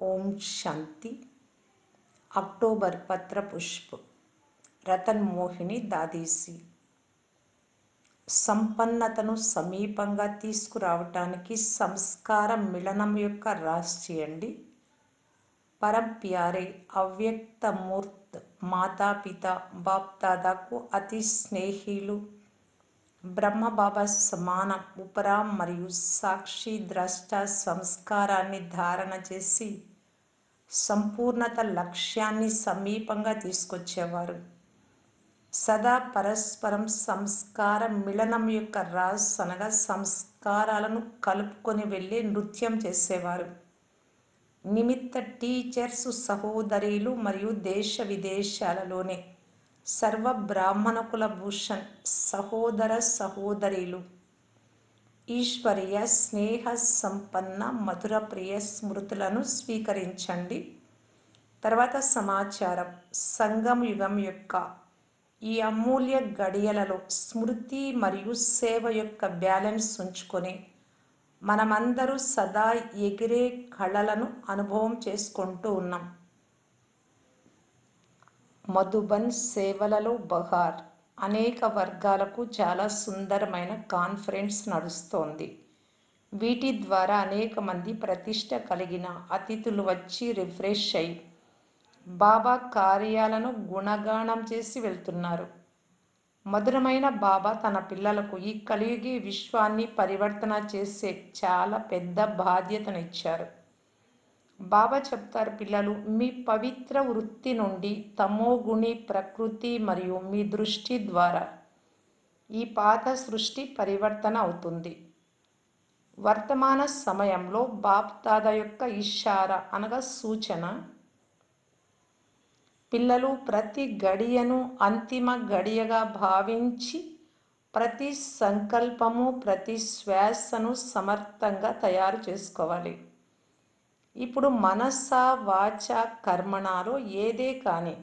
ఓం శాంతి. October పత్రపుష్ప్. రతన్ మోహిని దాదీసి. సంపన్నతను సమీపంగా తీసుకురావటానికి సంస్కార మిళనం యొక్క రాసి చేయండి పరం ప్యారే అవ్యక్త మూర్త్ మాతాపిత బాప్దాదాకు అతి స్నేహిలు. బ్రహ్మబాబా సమాన ఉపరా మరియు సాక్షి ద్రష్ట సంస్కారాన్ని ధారణ చేసి సంపూర్ణత లక్ష్యాన్ని సమీపంగా తీసుకొచ్చేవారు. సదా పరస్పరం సంస్కార మిళనం యొక్క రాజ్ అనగా సంస్కారాలను కలుపుకొని వెళ్ళి నృత్యం చేసేవారు. నిమిత్త టీచర్స్ సహోదరులు మరియు దేశ విదేశాలలోనే సర్వ బ్రాహ్మణకుల భూషణ్ సహోదర సహోదరులు. ఈశ్వరీయ స్నేహ సంపన్న మధుర ప్రియ స్మృతులను స్వీకరించండి. తర్వాత సమాచారం. సంగం యుగం యొక్క ఈ అమూల్య గడియలలో స్మృతి మరియు సేవ యొక్క బ్యాలెన్స్ ఉంచుకొని మనమందరూ సదా ఎగిరే కళలను అనుభవం చేసుకుంటూ ఉన్నాం. మధుబన్ సేవలలో బహార్. అనేక వర్గాలకు చాలా సుందరమైన కాన్ఫరెన్స్ నడుస్తోంది. వీటి ద్వారా అనేక మంది ప్రతిష్ట కలిగిన అతిథులు వచ్చి రిఫ్రెష్ అయి బాబా కార్యాలను గుణగానం చేసి వెళ్తున్నారు. మధురమైన బాబా తన పిల్లలకు ఈ కలియుగి విశ్వాన్ని పరివర్తన చేసే చాలా పెద్ద బాధ్యతనిచ్చారు. బాబా చెప్తారు పిల్లలు మీ పవిత్ర వృత్తి నుండి తమోగుణి ప్రకృతి మరియు మీ దృష్టి ద్వారా ఈ పాత సృష్టి పరివర్తన అవుతుంది. వర్తమాన సమయంలో బాప్ దాదా యొక్క ఇషార అనగా సూచన. పిల్లలు ప్రతి గడియను అంతిమ గడియగా భావించి ప్రతి సంకల్పము ప్రతి శ్వాసను సమర్థంగా తయారు చేసుకోవాలి. ఇప్పుడు మనస వాచ కర్మణాలో ఏదే కానీ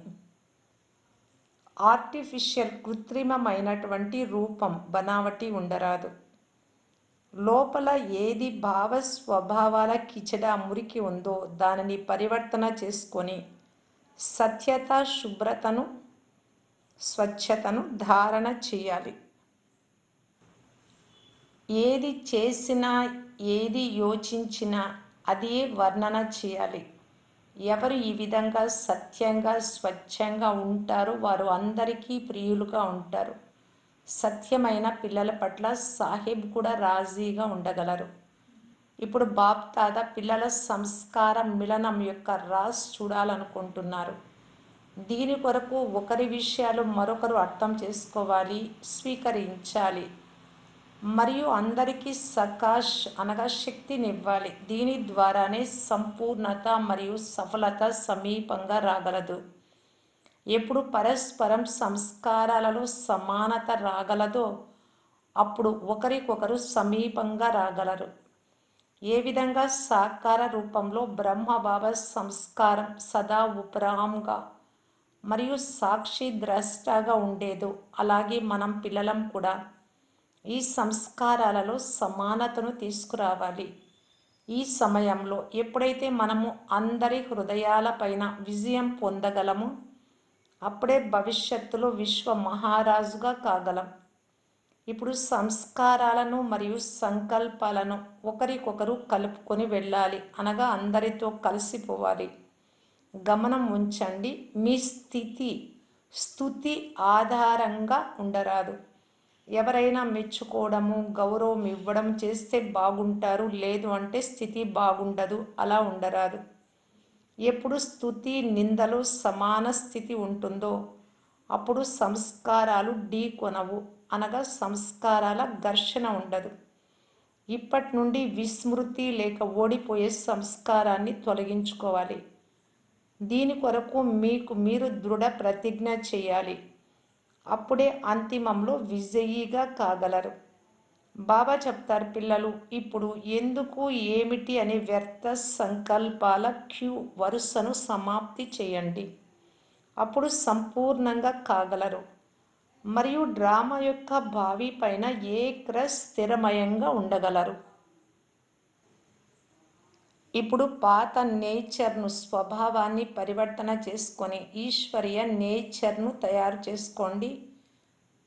ఆర్టిఫిషియల్ కృత్రిమమైనటువంటి రూపం బనావటి ఉండరాదు. లోపల ఏది భావ స్వభావాల కిచడా మురికి ఉందో దానిని పరివర్తన చేసుకొని సత్యత శుభ్రతను స్వచ్ఛతను ధారణ చేయాలి. ఏది చేసినా ఏది యోచించినా అదే వర్ణన చేయాలి. ఎవరు ఈ విధంగా సత్యంగా స్వచ్ఛంగా ఉంటారు వారు అందరికీ ప్రియులుగా ఉంటారు. సత్యమైన పిల్లల పట్ల సాహిబ్ కూడా రాజీగా ఉండగలరు. ఇప్పుడు బాప్ తాత పిల్లల సంస్కార మిలనం యొక్క రాస్ చూడాలనుకుంటున్నారు. దీని కొరకు ఒకరి విషయాలు మరొకరు అర్థం చేసుకోవాలి స్వీకరించాలి. మరియు అందరికీ సకాష్ అనగా శక్తినివ్వాలి. దీని ద్వారానే సంపూర్ణత మరియు సఫలత సమీపంగా రాగలదు. ఎప్పుడు పరస్పరం సంస్కారాలలో సమానత రాగలదో అప్పుడు ఒకరికొకరు సమీపంగా రాగలరు. ఏ విధంగా సాకార రూపంలో బ్రహ్మబాబా సంస్కారం సదా ఉపరాంగా మరియు సాక్షి ద్రష్టగా ఉండేదో అలాగే మనం పిల్లలం కూడా. ఈ సంస్కారాలలో సమానతను తీసుకురావాలి. ఈ సమయంలో ఎప్పుడైతే మనము అందరి హృదయాలపైన విజయం పొందగలమో అప్పుడే భవిష్యత్తులో విశ్వ మహారాజుగా కాగలం. ఇప్పుడు సంస్కారాలను మరియు సంకల్పాలను ఒకరికొకరు కలుపుకొని వెళ్ళాలి. అనగా అందరితో కలిసిపోవాలి గమనం ఉంచండి. మీ స్థితి స్థుతి ఆధారంగా ఉండరాదు. ఎవరైనా మెచ్చుకోవడము గౌరవం ఇవ్వడం చేస్తే బాగుంటారు లేదు అంటే స్థితి బాగుండదు అలా ఉండరాదు. ఎప్పుడు స్థుతి నిందలు సమాన స్థితి ఉంటుందో అప్పుడు సంస్కారాలు ఢీ కొనవు అనగా సంస్కారాల ఘర్షణ ఉండదు. ఇప్పటి నుండి విస్మృతి లేక ఓడిపోయే సంస్కారాన్ని తొలగించుకోవాలి. దీని కొరకు మీకు మీరు దృఢ ప్రతిజ్ఞ చేయాలి. అప్పుడే అంతిమంలో విజయీగా కాగలరు. బాబా చెప్తారు పిల్లలు ఇప్పుడు ఎందుకు ఏమిటి అనే వ్యర్థ సంకల్పాల క్యూ వరుసను సమాప్తి చేయండి. అప్పుడు సంపూర్ణంగా కాగలరు. మరియు డ్రామా యొక్క భావి పైన ఏక్ర స్థిరమయంగా ఉండగలరు. ఇప్పుడు పాత నేచర్ను స్వభావాన్ని పరివర్తన చేసుకొని ఈశ్వరీయ నేచర్ను తయారు చేసుకోండి.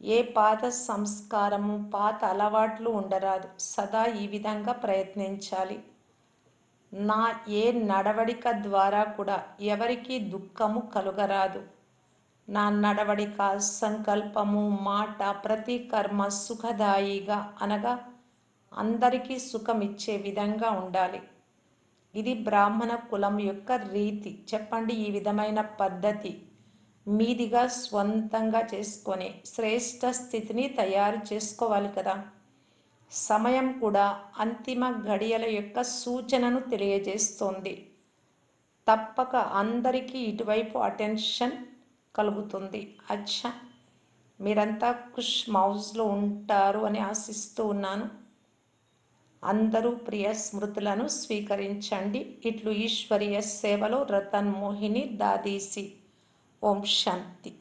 ఏ పాత సంస్కారము పాత అలవాట్లు ఉండరాదు. సదా ఈ విధంగా ప్రయత్నించాలి. నా ఏ నడవడిక ద్వారా కూడా ఎవరికి దుఃఖము కలుగరాదు. నా నడవడిక సంకల్పము మాట ప్రతి కర్మ సుఖదాయిగా అనగా అందరికీ సుఖమిచ్చే విధంగా ఉండాలి. ఇది బ్రాహ్మణ కులం యొక్క రీతి. చెప్పండి ఈ విధమైన పద్ధతి. మీదిగా స్వంతంగా చేసుకొని శ్రేష్ట స్థితిని తయారు చేసుకోవాలి కదా. సమయం కూడా అంతిమ గడియల యొక్క సూచనను తెలియజేస్తుంది. తప్పక అందరికీ ఇటువైపు అటెన్షన్ కలుగుతుంది. అచ్చా! మీరంతా ఖుష్ మౌజ్లో ఉంటారు అని ఆశిస్తూ ఉన్నాను. అందరూ ప్రియ స్మృతులను స్వీకరించండి. ఇట్లు ఈశ్వరీయ సేవలో రతన్ మోహిని దాదీసి. ఓం శాంతి.